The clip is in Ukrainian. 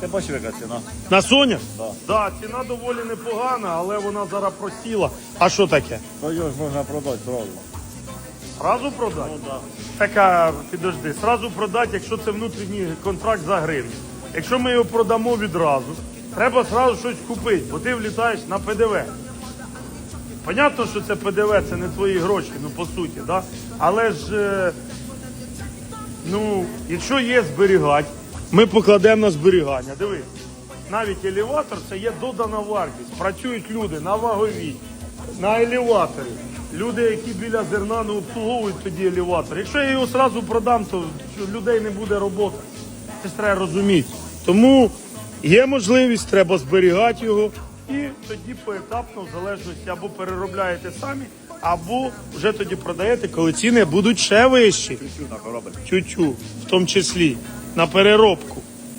Ти бачив, яка ціна? На соня? Да. Да, ціна доволі непогана, але вона зараз просіла. А що таке? То його ж можна продати зразу. Сразу продати? Ну так. Така, підожди, сразу продати, якщо це внутрішній контракт за гривню. Якщо ми його продамо відразу, треба сразу щось купити, бо ти влітаєш на ПДВ. Понятно, що це ПДВ, це не твої гроші, ну по суті, да? але ж, е, ну, якщо є зберігати, ми покладемо на зберігання. Дивись, навіть елеватор це є додана вартість. Працюють люди на ваговій, на елеваторі. Люди, які біля зерна не обслуговують тоді елеватор. Якщо я його одразу продам, то людей не буде роботи. Це треба розуміти. Тому є можливість, треба зберігати його і тоді поетапно, в залежності, або переробляєте самі, або вже тоді продаєте, коли ціни будуть ще вищі. Чуть-чуть в тому числі на переробку.